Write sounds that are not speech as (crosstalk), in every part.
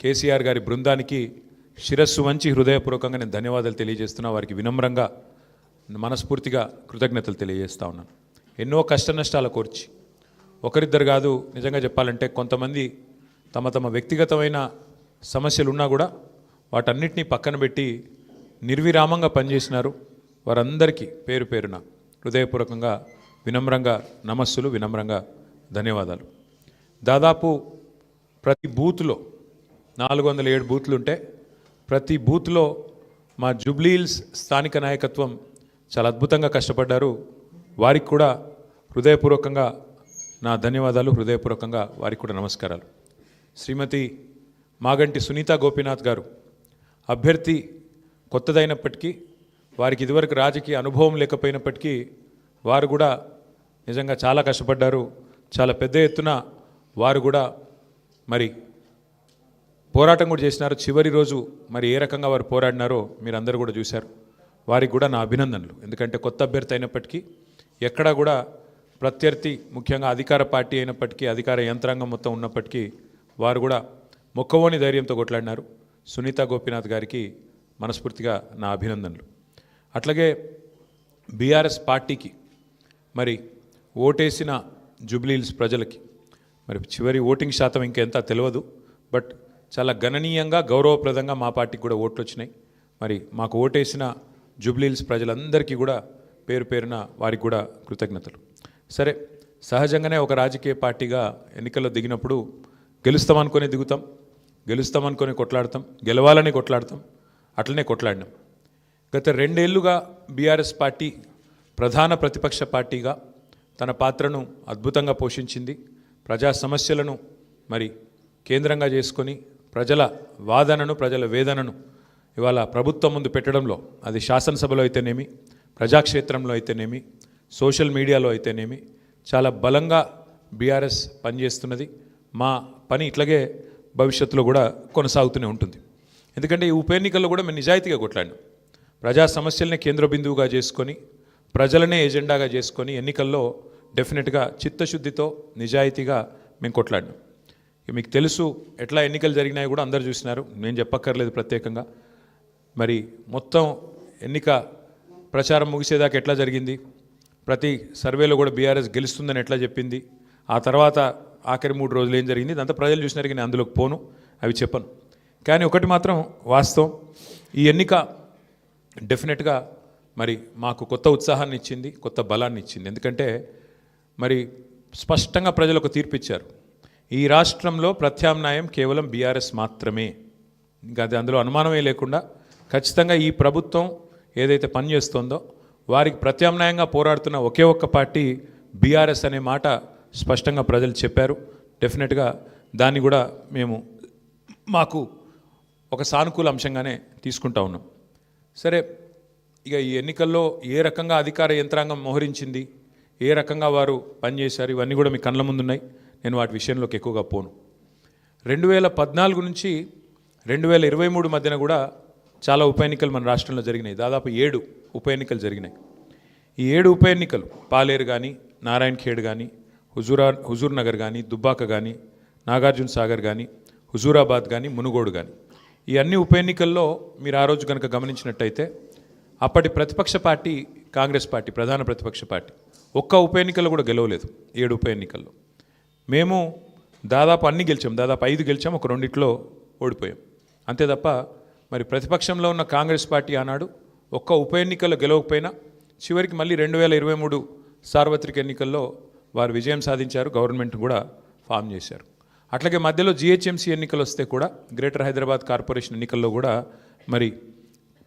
కేసీఆర్ గారి బృందానికి శిరస్సు వంచి హృదయపూర్వకంగా నేను ధన్యవాదాలు తెలియజేస్తున్నా. వారికి వినమ్రంగా మనస్ఫూర్తిగా కృతజ్ఞతలు తెలియజేస్తా ఉన్నాను ఎన్నో కష్ట నష్టాల కోర్చి. ఒకరిద్దరు కాదు నిజంగా చెప్పాలంటే కొంతమంది తమ తమ వ్యక్తిగతమైన సమస్యలు ఉన్నా కూడా వాటన్నిటినీ పక్కన పెట్టి నిర్విరామంగా పనిచేసినారు. వారందరికీ పేరు పేరున హృదయపూర్వకంగా వినమ్రంగా నమస్సులు వినమ్రంగా ధన్యవాదాలు. దాదాపు ప్రతి బూత్లో నాలుగు వందల ఏడు బూత్లు ఉంటే ప్రతి బూత్లో మా జూబ్లీహిల్స్ స్థానిక నాయకత్వం చాలా అద్భుతంగా కష్టపడ్డారు. వారికి కూడా హృదయపూర్వకంగా నా ధన్యవాదాలు హృదయపూర్వకంగా వారికి కూడా నమస్కారాలు. శ్రీమతి మాగంటి సునీత గోపీనాథ్ గారు అభ్యర్థి కొత్తదైనప్పటికీ వారికి ఇదివరకు రాజకీయ అనుభవం లేకపోయినప్పటికీ వారు కూడా నిజంగా చాలా కష్టపడ్డారు. చాలా పెద్ద ఎత్తున వారు కూడా మరి పోరాటం కూడా చేసినారు. చివరి రోజు మరి ఏ రకంగా వారు పోరాడినారో మీరు అందరూ కూడా చూశారు. వారికి కూడా నా అభినందనలు. ఎందుకంటే కొత్త అభ్యర్థి అయినప్పటికీ ఎక్కడా కూడా ప్రత్యర్థి ముఖ్యంగా అధికార పార్టీ అయినప్పటికీ అధికార యంత్రాంగం మొత్తం ఉన్నప్పటికీ వారు కూడా మొక్కవోని ధైర్యంతో కొట్లాడినారు. సునీత గోపీనాథ్ గారికి మనస్ఫూర్తిగా నా అభినందనలు. అట్లాగే బీఆర్ఎస్ పార్టీకి మరి ఓటేసిన జూబ్లీహిల్స్ ప్రజలకి మరి చివరి ఓటింగ్ శాతం ఇంకెంత తెలియదు. బట్ చాలా గణనీయంగా గౌరవప్రదంగా మా పార్టీకి కూడా ఓట్లు వచ్చినాయి మరి మాకు ఓటేసిన జూబ్లీహిల్స్ ప్రజలందరికీ కూడా పేరు పేరున వారికి కూడా కృతజ్ఞతలు. సరే సహజంగానే ఒక రాజకీయ పార్టీగా ఎన్నికల్లో దిగినప్పుడు గెలుస్తామనుకొని దిగుతాం గెలుస్తామనుకొని కొట్లాడతాం గెలవాలని కొట్లాడతాం అట్లనే కొట్లాడినాం. గత రెండేళ్ళుగా బీఆర్ఎస్ పార్టీ ప్రధాన ప్రతిపక్ష పార్టీగా తన పాత్రను అద్భుతంగా పోషించింది ప్రజా సమస్యలను మరి కేంద్రంగా చేసుకొని ప్రజల వాదనను ప్రజల వేదనను ఇవాళ ప్రభుత్వం ముందు పెట్టడంలో అది శాసనసభలో అయితేనేమి ప్రజాక్షేత్రంలో అయితేనేమి సోషల్ మీడియాలో అయితేనేమి చాలా బలంగా బీఆర్ఎస్ పనిచేస్తున్నది. మా పని ఇట్లాగే భవిష్యత్తులో కూడా కొనసాగుతూనే ఉంటుంది. ఎందుకంటే ఈ ఉప ఎన్నికల్లో కూడా మేము నిజాయితీగా కొట్లాడినాం. ప్రజా సమస్యలనే కేంద్ర బిందువుగా చేసుకొని ప్రజలనే ఎజెండాగా చేసుకొని ఎన్నికల్లో డెఫినెట్గా చిత్తశుద్ధితో నిజాయితీగా మేము కొట్లాడినాం. మీకు తెలుసు ఎట్లా ఎన్నికలు జరిగినాయో కూడా అందరు చూసినారు. నేను చెప్పక్కర్లేదు ప్రత్యేకంగా. మరి మొత్తం ఎన్నిక ప్రచారం ముగిసేదాకా ఎట్లా జరిగింది? ప్రతి సర్వేలో కూడా బీఆర్ఎస్ గెలుస్తుందని ఎట్లా చెప్పింది? ఆ తర్వాత ఆఖరి మూడు రోజులు ఏం జరిగింది? దాంతో ప్రజలు చూసినారు నేను అందులోకి పోను. అవి చెప్పను. కానీ ఒకటి మాత్రం వాస్తవం. ఈ ఎన్నిక డెఫినెట్గా మరి మాకు కొత్త ఉత్సాహాన్ని ఇచ్చింది కొత్త బలాన్ని ఇచ్చింది. ఎందుకంటే మరి స్పష్టంగా ప్రజలకు తీర్పు ఇచ్చారు. ఈ రాష్ట్రంలో ప్రత్యామ్నాయం కేవలం బీఆర్ఎస్ మాత్రమే. ఇంకా అది అందులో అనుమానమే లేకుండా ఖచ్చితంగా ఈ ప్రభుత్వం ఏదైతే పనిచేస్తుందో వారికి ప్రత్యామ్నాయంగా పోరాడుతున్న ఒకే ఒక్క పార్టీ బీఆర్ఎస్ అనే మాట స్పష్టంగా ప్రజలు చెప్పారు. డెఫినెట్గా దాన్ని కూడా మేము మాకు ఒక సానుకూల అంశంగానే తీసుకుంటా ఉన్నాం. సరే ఇక ఈ ఎన్నికల్లో ఏ రకంగా అధికార యంత్రాంగం మోహరించింది ఏ రకంగా వారు పనిచేశారు ఇవన్నీ కూడా మీ కళ్ళ ముందున్నాయి. నేను వాటి విషయంలోకి ఎక్కువగా పోను. రెండు వేల పద్నాలుగు నుంచి రెండు వేల ఇరవై మూడు మధ్యన కూడా చాలా ఉప ఎన్నికలు మన రాష్ట్రంలో జరిగినాయి. దాదాపు ఏడు ఉప ఎన్నికలు జరిగినాయి. ఈ ఏడు ఉప ఎన్నికలు పాలేరు కానీ నారాయణ ఖేడ్ కానీ హుజూరా హుజూర్ నగర్ కానీ దుబ్బాక కానీ నాగార్జున సాగర్ కానీ హుజూరాబాద్ కానీ మునుగోడు కానీ ఈ అన్ని ఉప ఎన్నికల్లో మీరు ఆ రోజు కనుక గమనించినట్టయితే అప్పటి ప్రతిపక్ష పార్టీ కాంగ్రెస్ పార్టీ ప్రధాన ప్రతిపక్ష పార్టీ ఒక్క ఉప ఎన్నికల్లో కూడా గెలవలేదు. ఏడు ఉప ఎన్నికల్లో. మేము దాదాపు అన్ని గెలిచాం. దాదాపు ఐదు గెలిచాం ఒక రెండిట్లో ఓడిపోయాం. అంతే తప్ప మరి ప్రతిపక్షంలో ఉన్న కాంగ్రెస్ పార్టీ ఆనాడు ఒక్క ఉప ఎన్నికల్లో గెలవకపోయినా చివరికి మళ్ళీ రెండు వేల ఇరవై మూడు సార్వత్రిక ఎన్నికల్లో వారు విజయం సాధించారు గవర్నమెంట్ కూడా ఫామ్ చేశారు. అట్లాగే మధ్యలో జిహెచ్ఎంసీ ఎన్నికలు వస్తే కూడా గ్రేటర్ హైదరాబాద్ కార్పొరేషన్ ఎన్నికల్లో కూడా మరి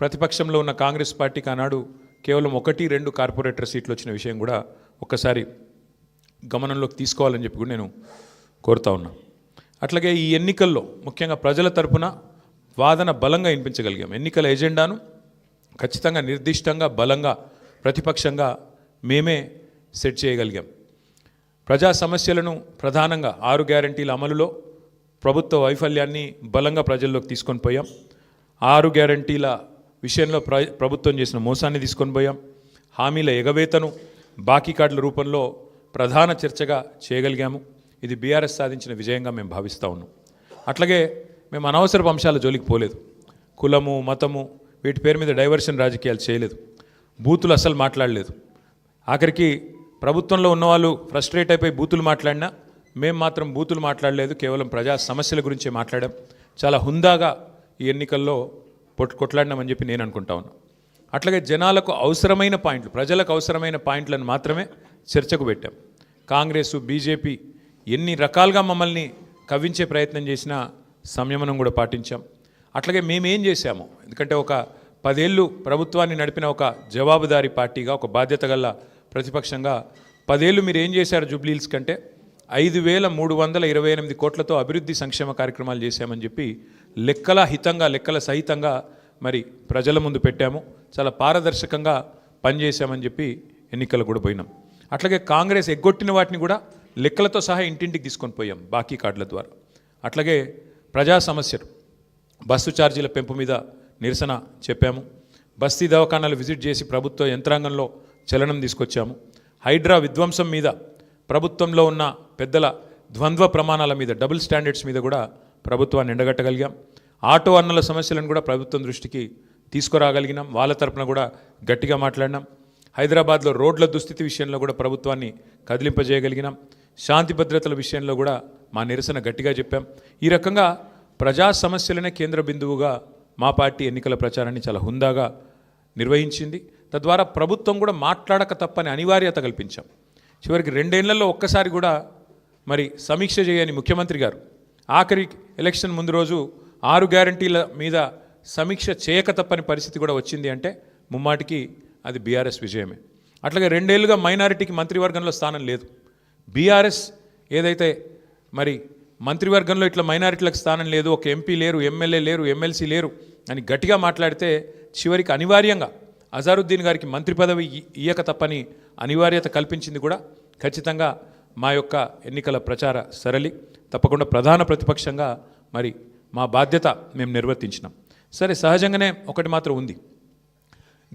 ప్రతిపక్షంలో ఉన్న కాంగ్రెస్ పార్టీకి ఆనాడు కేవలం ఒకటి రెండు కార్పొరేటర్ సీట్లు వచ్చిన విషయం కూడా ఒక్కసారి గమనంలోకి తీసుకోవాలని చెప్పి కూడా నేను కోరుతా ఉన్నా. అట్లాగే ఈ ఎన్నికల్లో ముఖ్యంగా ప్రజల తరపున వాదన బలంగా వినిపించగలిగాం. ఎన్నికల ఎజెండాను ఖచ్చితంగా నిర్దిష్టంగా బలంగా ప్రతిపక్షంగా మేమే సెట్ చేయగలిగాం. ప్రజా సమస్యలను ప్రధానంగా ఆరు గ్యారంటీల అమలులో ప్రభుత్వ వైఫల్యాన్ని బలంగా ప్రజల్లోకి తీసుకొని పోయాం. ఆరు గ్యారంటీల విషయంలో ప్ర ప్రభుత్వం చేసిన మోసాన్ని తీసుకొని పోయాం. హామీల ఎగవేతను బాకీ కార్డుల రూపంలో ప్రధాన చర్చగా చేయగలిగాము. ఇది బీఆర్ఎస్ సాధించిన విజయంగా మేము భావిస్తూ ఉన్నాం. అట్లాగే మేము అనవసరపు అంశాల జోలికి పోలేదు. కులము మతము వీటి పేరు మీద డైవర్షన్ రాజకీయాలు చేయలేదు. బూతులు అస్సలు మాట్లాడలేదు. ఆఖరికి ప్రభుత్వంలో ఉన్నవాళ్ళు ఫ్రస్ట్రేట్ అయిపోయి బూతులు మాట్లాడినా మేము మాత్రం బూతులు మాట్లాడలేదు. కేవలం ప్రజా సమస్యల గురించే మాట్లాడాం. చాలా హుందాగా ఈ ఎన్నికల్లో పొట్ కొట్లాడినామని చెప్పి నేను అనుకుంటా ఉన్నాను అట్లాగే జనాలకు అవసరమైన పాయింట్లు ప్రజలకు అవసరమైన పాయింట్లను మాత్రమే చర్చకు పెట్టాం. కాంగ్రెస్ బీజేపీ ఎన్ని రకాలుగా మమ్మల్ని కవ్వించే ప్రయత్నం చేసినా సంయమనం కూడా పాటించాం. అట్లాగే మేమేం చేశాము? ఎందుకంటే ఒక పదేళ్ళు ప్రభుత్వాన్ని నడిపిన ఒక జవాబుదారీ పార్టీగా ఒక బాధ్యత గల ప్రతిపక్షంగా పదేళ్ళు మీరు ఏం చేశారు జూబ్లీల్స్ కంటే? ఐదు వేల మూడు వందల ఇరవై ఎనిమిది కోట్లతో అభివృద్ధి సంక్షేమ కార్యక్రమాలు చేశామని చెప్పి లెక్కల హితంగా లెక్కల సహితంగా మరి ప్రజల ముందు పెట్టాము. చాలా పారదర్శకంగా పనిచేశామని చెప్పి ఎన్నికలు కూడా పోయినాం. అట్లాగే కాంగ్రెస్ ఎగ్గొట్టిన వాటిని కూడా లెక్కలతో సహా ఇంటింటికి తీసుకొని పోయాం బాకీ కార్డుల ద్వారా. అట్లాగే ప్రజా సమస్యలు. బస్సు ఛార్జీల పెంపు మీద నిరసన చెప్పాము. బస్తీ దవాఖానాలు విజిట్ చేసి ప్రభుత్వ యంత్రాంగంలో చలనం తీసుకొచ్చాము. హైడ్రా విధ్వంసం మీద ప్రభుత్వంలో ఉన్న పెద్దల ద్వంద్వ ప్రమాణాల మీద డబుల్ స్టాండర్డ్స్ మీద కూడా ప్రభుత్వాన్ని ఎండగట్టగలిగాం. ఆటో అన్నల సమస్యలను కూడా ప్రభుత్వం దృష్టికి తీసుకురాగలిగినాం. వాళ్ళ తరపున కూడా గట్టిగా మాట్లాడినాం. హైదరాబాద్లో రోడ్ల దుస్థితి విషయంలో కూడా ప్రభుత్వాన్ని కదిలింపజేయగలిగినాం. శాంతి భద్రతల విషయంలో కూడా మా నిరసన గట్టిగా చెప్పాం. ఈ రకంగా ప్రజా సమస్యలనే కేంద్ర బిందువుగా మా పార్టీ ఎన్నికల ప్రచారాన్ని చాలా హుందాగా నిర్వహించింది. తద్వారా ప్రభుత్వం కూడా మాట్లాడక తప్పని అనివార్యత కల్పించాం. చివరికి రెండేళ్ళలో ఒక్కసారి కూడా మరి సమీక్ష చేయని ముఖ్యమంత్రి గారు ఆఖరి ఎలక్షన్ ముందు రోజు ఆరు గ్యారంటీల మీద సమీక్ష చేయక తప్పని పరిస్థితి కూడా వచ్చింది అంటే ముమ్మాటికి అది బీఆర్ఎస్ విజయమే. అట్లాగే రెండేళ్ళుగా మైనారిటీకి మంత్రివర్గంలో స్థానం లేదు. బీఆర్ఎస్ ఏదైతే మరి మంత్రివర్గంలో ఇట్లా మైనారిటీలకు స్థానం లేదు ఒక ఎంపీ లేరు ఎమ్మెల్యే లేరు ఎమ్మెల్సీ లేరు అని గట్టిగా మాట్లాడితే చివరికి అనివార్యంగా అజారుద్దీన్ గారికి మంత్రి పదవి ఇయ్యక తప్పని అనివార్యత కల్పించింది కూడా ఖచ్చితంగా మా యొక్క ఎన్నికల ప్రచార సరళి తప్పకుండా ప్రధాన ప్రతిపక్షంగా మరి మా బాధ్యత మేము నిర్వర్తించినాం. సరే సహజంగానే ఒకటి మాత్రం ఉంది.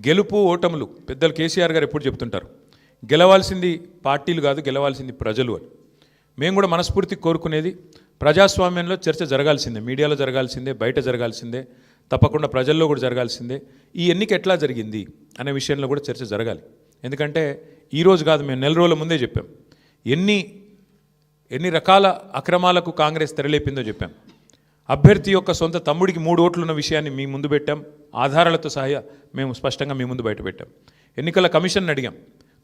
గెలుపు ఓటములు. పెద్దలు కేసీఆర్ గారు ఎప్పుడు చెప్తుంటారు? గెలవాల్సింది పార్టీలు కాదు గెలవాల్సింది ప్రజలు అని. మేము కూడా మనస్ఫూర్తి కోరుకునేది ప్రజాస్వామ్యంలో చర్చ జరగాల్సిందే మీడియాలో జరగాల్సిందే బయట జరగాల్సిందే తప్పకుండా ప్రజల్లో కూడా జరగాల్సిందే. ఈ ఎన్నిక ఎట్లా జరిగింది అనే విషయంలో కూడా చర్చ జరగాలి. ఎందుకంటే ఈరోజు కాదు మేము నెల రోజుల ముందే చెప్పాం. ఎన్ని ఎన్ని రకాల అక్రమాలకు కాంగ్రెస్ తెరలేపిందో చెప్పాం. అభ్యర్థి యొక్క సొంత తమ్ముడికి మూడు ఓట్లున్న విషయాన్ని మీ ముందు పెట్టాం. ఆధారాలతో సహాయ మేము స్పష్టంగా మీ ముందు బయట పెట్టాం. ఎన్నికల కమిషన్ అడిగాం.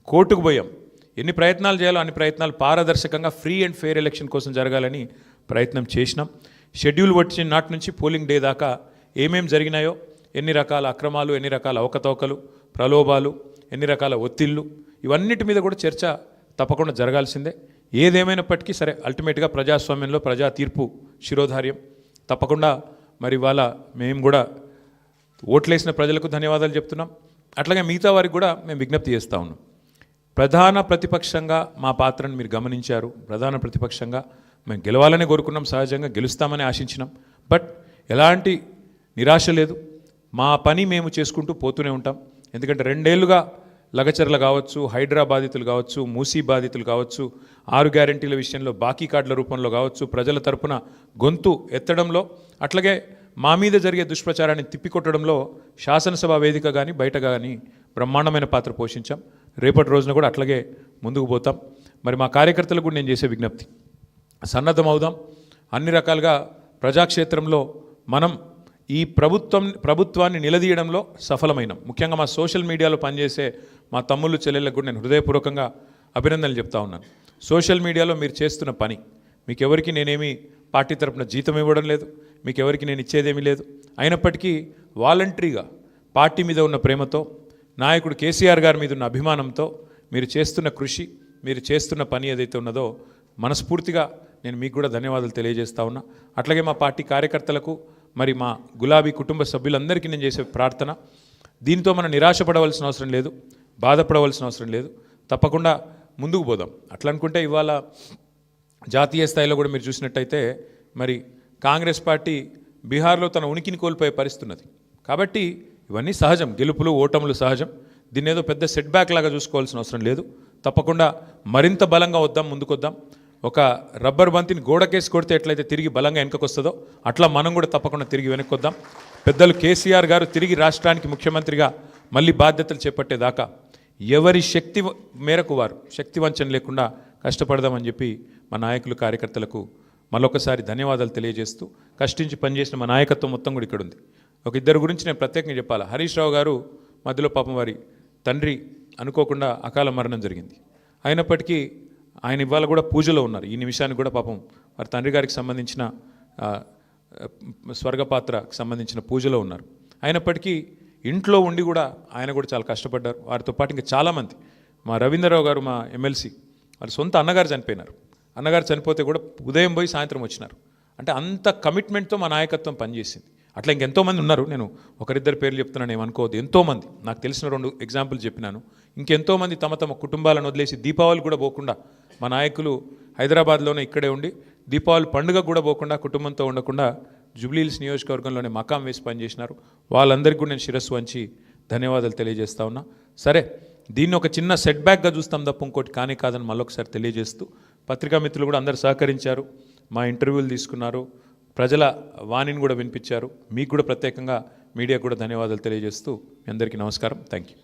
కోర్టుకు పోయాం. ఎన్ని ప్రయత్నాలు చేయాలో అన్ని ప్రయత్నాలు పారదర్శకంగా ఫ్రీ అండ్ ఫెయిర్ ఎలక్షన్ కోసం జరగాలని ప్రయత్నం చేసినాం. షెడ్యూల్ వచ్చిన నాటి నుంచి పోలింగ్ డే దాకా ఏమేం జరిగినాయో ఎన్ని రకాల అక్రమాలు ఎన్ని రకాల అవకతవకలు ప్రలోభాలు ఎన్ని రకాల ఒత్తిళ్ళు ఇవన్నిటి మీద కూడా చర్చ తప్పకుండా జరగాల్సిందే. ఏదేమైనప్పటికీ సరే అల్టిమేట్గా ప్రజాస్వామ్యంలో ప్రజా తీర్పు శిరోధార్యం. తప్పకుండా మరి వాళ్ళ మేము కూడా ఓట్లేసిన ప్రజలకు ధన్యవాదాలు చెప్తున్నాం. అట్లాగే మిగతా వారికి కూడా మేము విజ్ఞప్తి చేస్తూ ఉన్నాం. ప్రధాన ప్రతిపక్షంగా మా పాత్రను మీరు గమనించారు. ప్రధాన ప్రతిపక్షంగా మేము గెలవాలని కోరుకున్నాం. సహజంగా గెలుస్తామని ఆశించినాం. బట్ ఎలాంటి నిరాశ లేదు. మా పని మేము చేసుకుంటూ పోతూనే ఉంటాం. ఎందుకంటే రెండేళ్ళుగా లగచర్ల కావచ్చు హైడ్రా బాధితులు కావచ్చు మూసీ బాధితులు కావచ్చు ఆరు గ్యారంటీల విషయంలో బాకీ కార్డుల రూపంలో కావచ్చు ప్రజల తరపున గొంతు ఎత్తడంలో అట్లాగే మా మీద జరిగే దుష్ప్రచారాన్ని తిప్పికొట్టడంలో శాసనసభ వేదిక కానీ బయట కానీ బ్రహ్మాండమైన పాత్ర పోషించాం. రేపటి రోజున కూడా అట్లాగే ముందుకు పోతాం. మరి మా కార్యకర్తలకు కూడా నేను చేసే విజ్ఞప్తి సన్నద్ధమవుదాం. అన్ని రకాలుగా ప్రజాక్షేత్రంలో మనం ఈ ప్రభుత్వం ప్రభుత్వాన్ని నిలదీయడంలో సఫలమైనం. ముఖ్యంగా మా సోషల్ మీడియాలో పనిచేసే మా తమ్ముళ్ళు చెల్లెళ్ళకు కూడా నేను హృదయపూర్వకంగా అభినందనలు చెప్తా ఉన్నాను. సోషల్ మీడియాలో మీరు చేస్తున్న పని మీకు ఎవరికి నేనేమి పార్టీ తరపున జీతం ఇవ్వడం లేదు మీకు ఎవరికి నేను ఇచ్చేదేమీ లేదు. అయినప్పటికీ వాలంటరీగా పార్టీ మీద ఉన్న ప్రేమతో నాయకుడు కేసీఆర్ గారి మీద ఉన్న అభిమానంతో మీరు చేస్తున్న కృషి మీరు చేస్తున్న పని ఏదైతే ఉన్నదో మనస్ఫూర్తిగా నేను మీకు కూడా ధన్యవాదాలు తెలియజేస్తా ఉన్నా. అట్లాగే మా పార్టీ కార్యకర్తలకు మరి మా గులాబీ కుటుంబ సభ్యులందరికీ నేను చేసే ప్రార్థన. దీంతో మనం నిరాశపడవలసిన అవసరం లేదు బాధపడవలసిన అవసరం లేదు. తప్పకుండా ముందుకు పోదాం. అట్లా అనుకుంటే ఇవాళ జాతీయ స్థాయిలో కూడా మీరు చూసినట్టయితే మరి కాంగ్రెస్ పార్టీ బీహార్లో తన ఉనికిని కోల్పోయే పరిస్థితి ఉన్నది కాబట్టి ఇవన్నీ సహజం. గెలుపులు ఓటములు సహజం. దీన్ని ఏదో పెద్ద సెట్ బ్యాక్ లాగా చూసుకోవాల్సిన అవసరం లేదు. తప్పకుండా మరింత బలంగా వద్దాం ముందుకొద్దాం. ఒక రబ్బర్ బంతిని గోడకేసి కొడితే ఎట్లయితే తిరిగి బలంగా వెనకకు వస్తుందో అట్లా మనం కూడా తప్పకుండా తిరిగి వెనక్కి వద్దాం పెద్దలు కేసీఆర్ గారు తిరిగి రాష్ట్రానికి ముఖ్యమంత్రిగా మళ్ళీ బాధ్యతలు చేపట్టేదాకా ఎవరి శక్తి మేరకు వారు శక్తి వంచన లేకుండా కష్టపడదామని చెప్పి మా నాయకులు కార్యకర్తలకు మరొకసారి ధన్యవాదాలు తెలియజేస్తూ కష్టించి పనిచేసిన మా నాయకత్వం మొత్తం కూడా ఇక్కడ ఉంది. ఒక ఇద్దరు గురించి నేను ప్రత్యేకంగా చెప్పాలి? హరీష్ రావు గారు మధ్యలో పాపం వారి తండ్రి అనుకోకుండా అకాల మరణం జరిగింది. అయినప్పటికీ ఆయన ఇవాళ కూడా పూజలో ఉన్నారు. ఈ నిమిషానికి కూడా పాపం వారి తండ్రి గారికి సంబంధించిన స్వర్గపాత్రకు సంబంధించిన పూజలో ఉన్నారు. అయినప్పటికీ ఇంట్లో ఉండి కూడా ఆయన కూడా చాలా కష్టపడ్డారు. వారితో పాటు ఇంకా చాలామంది. మా రవీంద్రరావు గారు మా ఎమ్మెల్సీ వాళ్ళ సొంత అన్నగారు చనిపోయినారు. అన్నగారు చనిపోతే కూడా ఉదయం పోయి సాయంత్రం వచ్చినారు. అంటే అంత కమిట్మెంట్తో మా నాయకత్వం పనిచేసింది. అట్లా ఇంకెంతోమంది ఉన్నారు. నేను ఒకరిద్దరు పేర్లు చెప్తున్నాను ఏమనుకోవద్దు ఎంతోమంది నాకు తెలిసిన రెండు ఎగ్జాంపుల్ చెప్పినాను. ఇంకెంతోమంది తమ తమ కుటుంబాలను వదిలేసి దీపావళి కూడా పోకుండా మా నాయకులు హైదరాబాద్లోనే ఇక్కడే ఉండి దీపావళి పండుగ కూడా పోకుండా కుటుంబంతో ఉండకుండా జూబ్లీహిల్స్ నియోజకవర్గంలోనే మకాం వేసి పనిచేసినారు. వాళ్ళందరికీ కూడా నేను శిరస్సు వంచి ధన్యవాదాలు తెలియజేస్తా ఉన్నా. సరే దీన్ని ఒక చిన్న సెట్ బ్యాక్గా చూస్తాం తప్ప ఇంకోటి కానీ కాదని మళ్ళొకసారి తెలియజేస్తూ పత్రికా మిత్రులు కూడా అందరు సహకరించారు మా ఇంటర్వ్యూలు తీసుకున్నారు ప్రజల వాణిని కూడా వినిపించారు. మీకు కూడా ప్రత్యేకంగా మీడియా కూడా ధన్యవాదాలు తెలియజేస్తూ మీ అందరికీ నమస్కారం. థ్యాంక్ యూ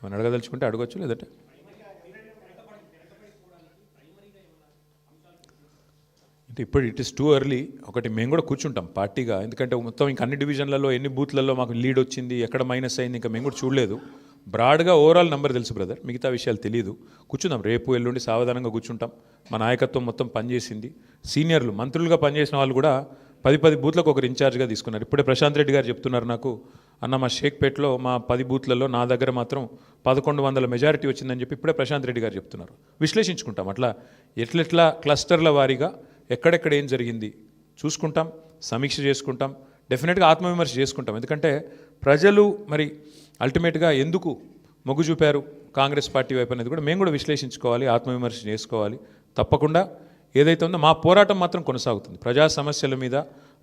ఏమైనా అడగదలుచుకుంటే అడగచ్చు లేదంటే? అంటే ఇప్పుడు ఇట్ ఇస్ టూ ఎర్లీ ఒకటి మేము కూడా కూర్చుంటాం పార్టీగా. ఎందుకంటే మొత్తం ఇంకా అన్ని డివిజన్లలో ఎన్ని బూత్లలో మాకు లీడ్ వచ్చింది ఎక్కడ మైనస్ అయింది ఇంకా మేము కూడా చూడలేదు. బ్రాడ్గా ఓవరాల్ నెంబర్ తెలుసు బ్రదర్. మిగతా విషయాలు తెలియదు కూర్చుందాం. రేపు ఎల్లుండి సావధానంగా కూర్చుంటాం. మా నాయకత్వం మొత్తం పనిచేసింది. సీనియర్లు మంత్రులుగా పనిచేసిన వాళ్ళు కూడా పది పది బూత్లకు ఒకరు ఇన్ఛార్జ్గా తీసుకున్నారు. ఇప్పుడే ప్రశాంత్ రెడ్డి గారు చెప్తున్నారు నాకు అన్న మా షేక్పేట్లో మా పది బూత్లలో నా దగ్గర మాత్రం పదకొండు వందల మెజారిటీ వచ్చిందని చెప్పి ఇప్పుడే ప్రశాంత్ రెడ్డి గారు చెప్తున్నారు. విశ్లేషించుకుంటాం. అట్లా ఎట్లెట్లా క్లస్టర్ల వారీగా ఎక్కడెక్కడ ఏం జరిగింది చూసుకుంటాం. సమీక్ష చేసుకుంటాం. డెఫినెట్గా ఆత్మవిమర్శ చేసుకుంటాం. ఎందుకంటే ప్రజలు మరి అల్టిమేట్గా ఎందుకు మొగ్గు చూపారు కాంగ్రెస్ పార్టీ వైపు అనేది కూడా మేము కూడా విశ్లేషించుకోవాలి ఆత్మవిమర్శ చేసుకోవాలి. తప్పకుండా ఏదైతే ఉందో మా పోరాటం మాత్రం కొనసాగుతుంది. ప్రజా సమస్యల మీద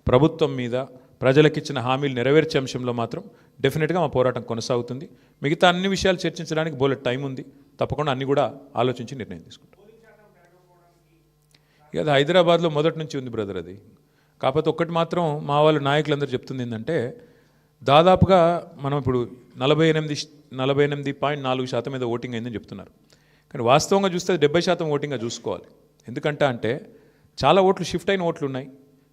ప్రభుత్వం మీద ప్రజలకిచ్చిన హామీలు నెరవేర్చే అంశంలో మాత్రం డెఫినెట్గా మా పోరాటం కొనసాగుతుంది. మిగతా అన్ని విషయాలు చర్చించడానికి బోలెట్ టైం ఉంది. తప్పకుండా అన్ని కూడా ఆలోచించి నిర్ణయం తీసుకుంటాం. ఇక అది హైదరాబాద్లో మొదటి నుంచి ఉంది బ్రదర్ అది. కాకపోతే ఒక్కటి మాత్రం మా వాళ్ళ నాయకులందరూ చెప్తుంది ఏంటంటే దాదాపుగా మనం ఇప్పుడు నలభై ఎనిమిది నలభై ఎనిమిది పాయింట్ నాలుగు శాతం మీద ఓటింగ్ అయిందని చెప్తున్నారు. కానీ వాస్తవంగా చూస్తే డెబ్బై శాతం ఓటింగ్గా చూసుకోవాలి. ఎందుకంటే అంటే చాలా ఓట్లు షిఫ్ట్ అయిన ఓట్లు ఉన్నాయి.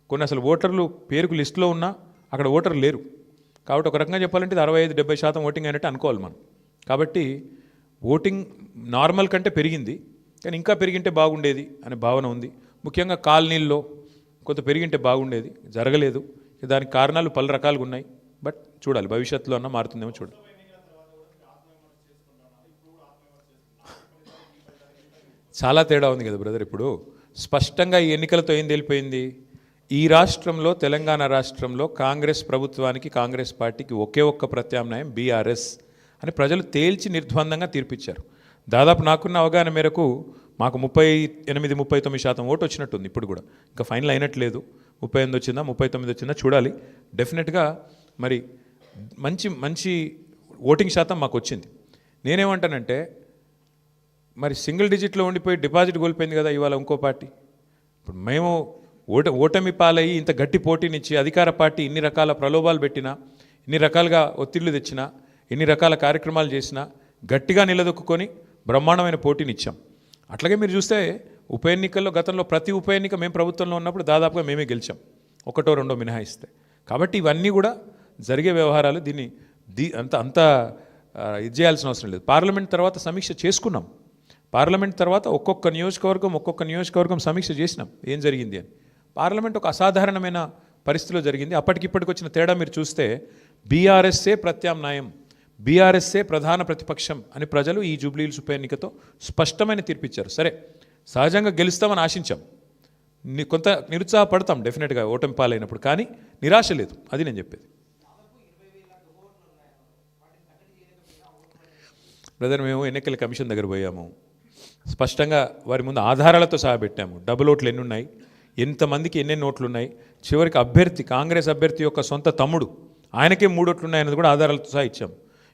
కొన్ని అసలు ఓటర్లు పేరుకు లిస్టులో ఉన్నా అక్కడ ఓటర్లు లేరు. కాబట్టి ఒక రకంగా చెప్పాలంటే అరవై ఐదు డెబ్బై శాతం ఓటింగ్ అయినట్టు అనుకోవాలి మనం. కాబట్టి ఓటింగ్ నార్మల్ కంటే పెరిగింది. కానీ ఇంకా పెరిగింటే బాగుండేది అనే భావన ఉంది. ముఖ్యంగా కాలనీల్లో కొంత పెరిగింటే బాగుండేది. జరగలేదు. దానికి కారణాలు పలు రకాలుగా ఉన్నాయి. బట్ చూడాలి భవిష్యత్తులో అన్న మారుతుందేమో చూడాలి. చాలా తేడా ఉంది కదా బ్రదర్ ఇప్పుడు. స్పష్టంగా ఈ ఎన్నికలతో ఏం తెలిపోయింది? ఈ రాష్ట్రంలో తెలంగాణ రాష్ట్రంలో కాంగ్రెస్ ప్రభుత్వానికి కాంగ్రెస్ పార్టీకి ఒకే ఒక్క ప్రత్యామ్నాయం బీఆర్ఎస్ అని ప్రజలు తేల్చి నిర్ద్వందంగా తీర్పిచ్చారు. దాదాపు నాకున్న అవగాహన మేరకు మాకు ముప్పై ఎనిమిది ముప్పై తొమ్మిది శాతం ఓటు వచ్చినట్టుంది ఇప్పుడు కూడా. ఇంకా ఫైనల్ అయినట్లేదు. ముప్పై ఎనిమిది వచ్చిందా ముప్పై తొమ్మిది వచ్చిందా చూడాలి. డెఫినెట్గా మరి మంచి మంచి ఓటింగ్ శాతం మాకు వచ్చింది. నేనేమంటానంటే మరి సింగిల్ డిజిట్లో ఉండిపోయి డిపాజిట్ కోల్పోయింది కదా ఇవాళ ఇంకో పార్టీ. ఇప్పుడు మేము ఓట ఓటమి పాలయ్యి ఇంత గట్టి పోటీనిచ్చి అధికార పార్టీ ఇన్ని రకాల ప్రలోభాలు పెట్టినా ఇన్ని రకాలుగా ఒత్తిళ్ళు తెచ్చినా ఎన్ని రకాల కార్యక్రమాలు చేసినా గట్టిగా నిలదొక్కుని బ్రహ్మాండమైన పోటీనిచ్చాం. అట్లాగే మీరు చూస్తే ఉప ఎన్నికల్లో గతంలో ప్రతి ఉప ఎన్నిక మేము ప్రభుత్వంలో ఉన్నప్పుడు దాదాపుగా మేమే గెలిచాం. ఒకటో రెండో మినహాయిస్తే. కాబట్టి ఇవన్నీ కూడా జరిగే వ్యవహారాలు దీన్ని దీ అంత అంత ఇది చేయాల్సిన అవసరం లేదు. పార్లమెంట్ తర్వాత సమీక్ష చేసుకున్నాం. పార్లమెంట్ తర్వాత ఒక్కొక్క నియోజకవర్గం ఒక్కొక్క నియోజకవర్గం సమీక్ష చేసినాం. ఏం జరిగింది అని. పార్లమెంట్ ఒక అసాధారణమైన పరిస్థితిలో జరిగింది. అప్పటికిప్పటికి వచ్చిన తేడా మీరు చూస్తే బీఆర్ఎస్ఏ ప్రత్యామ్నాయం బీఆర్ఎస్ఏ ప్రధాన ప్రతిపక్షం అని ప్రజలు ఈ జూబ్లీహిల్స్ ఉప ఎన్నికతో స్పష్టమైన తీర్పిచ్చారు. సరే సహజంగా గెలుస్తామని ఆశించాం. కొంత నిరుత్సాహపడతాం డెఫినెట్గా ఓటమి పాలైనప్పుడు కానీ నిరాశ లేదు. అది నేను చెప్పేది. బ్రదర్ మేము ఎన్నికల కమిషన్ దగ్గర పోయాము. స్పష్టంగా వారి ముందు ఆధారాలతో సహా పెట్టాము. డబుల్ ఓట్లు ఎన్ని ఉన్నాయి? ఎంతమందికి ఎన్నెన్ని ఓట్లు ఉన్నాయి? చివరికి అభ్యర్థి కాంగ్రెస్ అభ్యర్థి యొక్క సొంత తమ్ముడు ఆయనకే మూడు ఓట్లు ఉన్నాయన్నది కూడా ఆధారాలతో సహా ఇచ్చాం.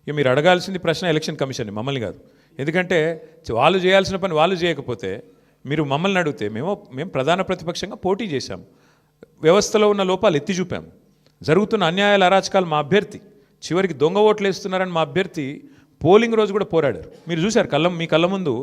ఇక మీరు అడగాల్సింది ప్రశ్న ఎలక్షన్ కమిషన్ మమ్మల్ని కాదు. ఎందుకంటే వాళ్ళు చేయాల్సిన పని వాళ్ళు చేయకపోతే మీరు మమ్మల్ని అడిగితే మేము మేము ప్రధాన ప్రతిపక్షంగా పోటీ చేశాం. వ్యవస్థలో ఉన్న లోపాలు ఎత్తి చూపాము జరుగుతున్న అన్యాయాల అరాచకాలు మా అభ్యర్థి చివరికి దొంగ ఓట్లు వేస్తున్నారని మా అభ్యర్థి పోలింగ్ రోజు కూడా పోరాడారు. మీరు చూశారు కళ్ళ మీ కళ్ళ ముందు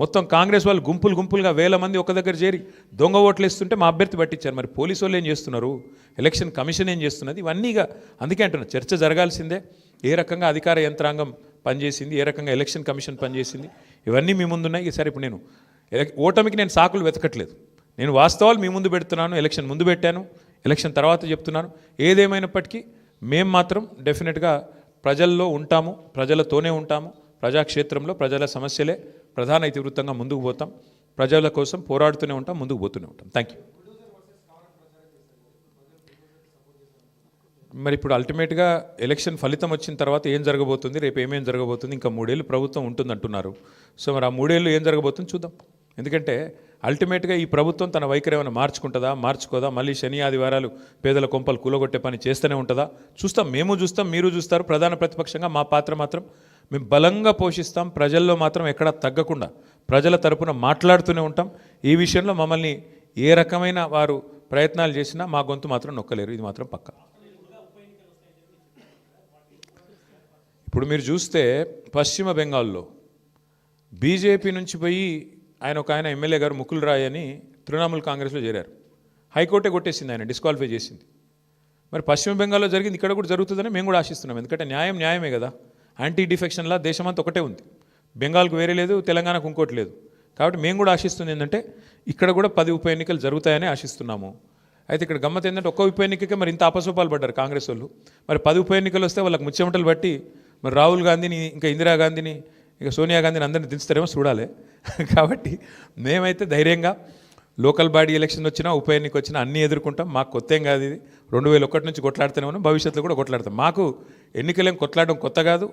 మొత్తం కాంగ్రెస్ వాళ్ళు గుంపులు గుంపులుగా వేల మంది ఒక దగ్గర చేరి దొంగ ఓట్లు వేస్తుంటే మా అభ్యర్థి పట్టించారు. మరి పోలీసు వాళ్ళు ఏం చేస్తున్నారు? ఎలక్షన్ కమిషన్ ఏం చేస్తున్నది? ఇవన్నీగా అందుకే అంటున్నా చర్చ జరగాల్సిందే. ఏ రకంగా అధికార యంత్రాంగం పనిచేసింది? ఏ రకంగా ఎలక్షన్ కమిషన్ పనిచేసింది? ఇవన్నీ మీ ముందున్నాయి. ఈసారి ఇప్పుడు నేను ఓటమికి నేను సాకులు వెతకట్లేదు. నేను వాస్తవాలు మీ ముందు పెడుతున్నాను ఎలక్షన్ ముందు పెట్టాను ఎలక్షన్ తర్వాత చెప్తున్నాను. ఏదేమైనప్పటికీ మేము మాత్రం డెఫినెట్గా ప్రజల్లో ఉంటాము ప్రజలతోనే ఉంటాము ప్రజాక్షేత్రంలో ప్రజల సమస్యలే. ప్రధాన ఇతివృత్తంగా ముందుకు పోతాం. ప్రజల కోసం పోరాడుతూనే ఉంటాం ముందుకు పోతూనే ఉంటాం. థ్యాంక్ యూ మరి ఇప్పుడు అల్టిమేట్గా ఎలక్షన్ ఫలితం వచ్చిన తర్వాత ఏం జరగబోతుంది? రేపు ఏమేం జరగబోతుంది? ఇంకా మూడేళ్ళు ప్రభుత్వం ఉంటుందంటున్నారు. సో మరి ఆ మూడేళ్ళు ఏం జరగబోతుంది చూద్దాం. ఎందుకంటే అల్టిమేట్గా ఈ ప్రభుత్వం తన వైఖరి ఏమైనా మార్చుకుంటుందా మార్చుకోదా? మళ్ళీ శని ఆదివారాలు పేదల కొంపలు కూలగొట్టే పని చేస్తూనే ఉంటుందా? చూస్తాం మేము చూస్తాం మీరు చూస్తారు ప్రధాన ప్రతిపక్షంగా మా పాత్ర మాత్రం మేము బలంగా పోషిస్తాం ప్రజల్లో మాత్రం ఎక్కడా తగ్గకుండా ప్రజల తరపున మాట్లాడుతూనే ఉంటాం. ఈ విషయంలో మమ్మల్ని ఏ రకమైన వారు ప్రయత్నాలు చేసినా మా గొంతు మాత్రం నొక్కలేరు ఇది మాత్రం పక్కా. ఇప్పుడు మీరు చూస్తే పశ్చిమ బెంగాల్లో బీజేపీ నుంచి పోయి ఆయన ఒక ఆయన ఎమ్మెల్యే గారు ముకుల్ రాయ్ అని తృణమూల్ కాంగ్రెస్లో చేరారు. హైకోర్టే కొట్టేసింది ఆయన డిస్క్వాలిఫై చేసింది. మరి పశ్చిమ బెంగాల్లో జరిగింది ఇక్కడ కూడా జరుగుతుందని మేము కూడా ఆశిస్తున్నాం. ఎందుకంటే న్యాయం న్యాయమే కదా. యాంటీ డిఫెక్షన్లా దేశమంతా ఒకటే ఉంది. బెంగాల్కు వేరే లేదు తెలంగాణకు ఇంకోటి లేదు. కాబట్టి మేము కూడా ఆశిస్తుంది ఏంటంటే ఇక్కడ కూడా పది ఉప ఎన్నికలు జరుగుతాయని ఆశిస్తున్నాము. అయితే ఇక్కడ గమ్మత్ ఏంటంటే ఒక్క ఉప ఎన్నికకే మరి ఇంత అపసోపాలు పడ్డారు కాంగ్రెస్ వాళ్ళు. మరి పది ఉప ఎన్నికలు వస్తే వాళ్ళకి ముచ్చెమటలు బట్టి మరి రాహుల్ గాంధీని ఇంకా ఇందిరాగాంధీని ఇక సోనియా గాంధీని అందరిని దించుతారేమో చూడాలి. (laughs) కాబట్టి మేమైతే ధైర్యంగా లోకల్ బాడీ ఎలక్షన్ వచ్చినా ఉప ఎన్నిక వచ్చినా అన్నీ ఎదుర్కొంటాం. మాకు కొత్త ఏం కాదు ఇది. రెండు వేల ఒకటి నుంచి కొట్లాడుతూనే ఉన్నాం. భవిష్యత్తులో కూడా కొట్లాడతాం. మాకు ఎన్నికలేం కొట్లాడడం కొత్త కాదు.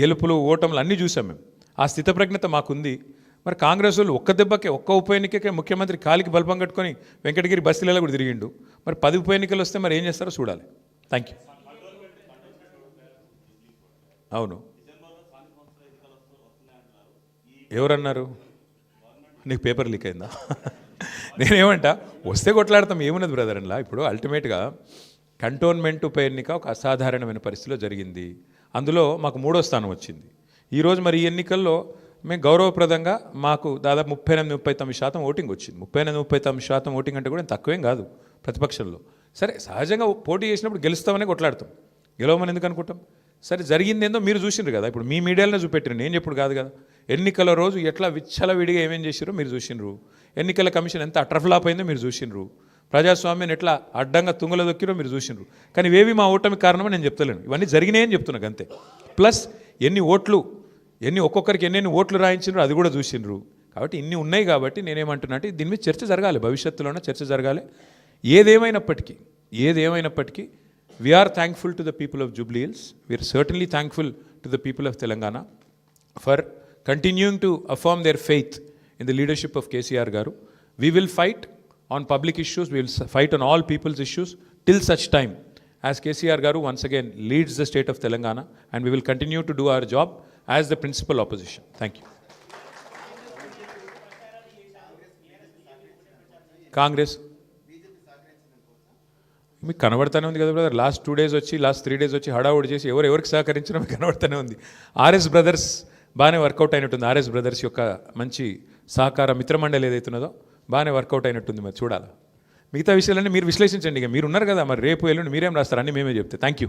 గెలుపులు ఓటములు అన్నీ చూసాం మేము. ఆ స్థితప్రజ్ఞత మాకుంది. మరి కాంగ్రెస్ వాళ్ళు ఒక్క దెబ్బకే ఒక్క ఉప ఎన్నికకే ముఖ్యమంత్రి కాలికి బల్పం కట్టుకొని వెంకటగిరి బస్తీలలో కూడా తిరిగిండు. మరి పది ఉప ఎన్నికలు వస్తే మరి ఏం చేస్తారో చూడాలి. థ్యాంక్ యూ అవును. ఎవరన్నారు? నీకు పేపర్ లీక్ అయిందా? నేనేమంటా వస్తే కొట్లాడతాం ఏమున్నది బ్రదర్ అలా ఇప్పుడు అల్టిమేట్గా కంటోన్మెంట్ ఉప ఎన్నిక ఒక అసాధారణమైన పరిస్థితిలో జరిగింది. అందులో మాకు మూడో స్థానం వచ్చింది. ఈరోజు మరి ఈ ఎన్నికల్లో మేము గౌరవప్రదంగా మాకు దాదాపు ముప్పై ఎనిమిది ముప్పై తొమ్మిది శాతం ఓటింగ్ వచ్చింది. ముప్పై ఎనిమిది ముప్పై తొమ్మిది శాతం ఓటింగ్ అంటే కూడా తక్కువేం కాదు ప్రతిపక్షంలో. సరే సహజంగా పోటీ చేసినప్పుడు గెలుస్తామని కొట్లాడతాం. గెలవమని ఎందుకు అనుకుంటాం? సరే జరిగింది ఏందో మీరు చూసిండ్రు కదా. ఇప్పుడు మీ మీడియాలోనే చూపెట్టారు నేను చెప్పుడు కాదు కదా. ఎన్నికల రోజు ఎట్లా విచ్చలవిడిగా ఏమేం చేసిరో మీరు చూసిండ్రు ఎన్నికల కమిషన్ ఎంత అట్రఫ్లాప్ అయిందో మీరు చూసిండ్రు ప్రజాస్వామ్యాన్ని ఎట్లా అడ్డంగా తుంగలో దొక్కిరో మీరు చూసిండ్రు కానీ ఇవేవి మా ఓటమి కారణమని నేను చెప్తలేను. ఇవన్నీ జరిగినాయని చెప్తున్నాను అంతే ప్లస్ ఎన్ని ఓట్లు ఎన్ని ఒక్కొక్కరికి ఎన్నెన్ని ఓట్లు రాయించినారు అది కూడా చూసిండ్రు కాబట్టి ఇన్ని ఉన్నాయి కాబట్టి నేనేమంటున్నా అంటే దీని మీద చర్చ జరగాలి. భవిష్యత్తులోనే చర్చ జరగాలి. ఏదేమైనప్పటికీ ఏదేమైనప్పటికీ we're thankful to the people of Jubilee Hills we're certainly thankful to the people of Telangana for continuing to affirm their faith in the leadership of KCR గారు we will fight on public issues we will fight on all people's issues till such time as KCR గారు once again leads the state of Telangana and we will continue to do our job as the principal opposition thank you Congress మీకు కనబడతానే ఉంది కదా brother last two days వచ్చి last three days వచ్చి హడావుడి చేసి ఎవరు ఎవరికి సహకరించినా మీకు కనబడతానే ఉంది. ఆర్ఎస్ బ్రదర్స్ బాగానే వర్కౌట్ అయినట్టుంది ఆర్ఎస్ బ్రదర్స్ యొక్క మంచి సహకార మిత్రమండలి ఏదైతున్నదో బాగానే వర్కౌట్ అయినట్టుంది మరి చూడాలి. మిగతా విషయాలన్నీ మీరు విశ్లేషించండి ఇక. మీరు ఉన్నారు కదా మరి రేపు ఎల్లుండి మీరేం రాస్తారు? అన్నీ మేమే చెప్తే. Thank you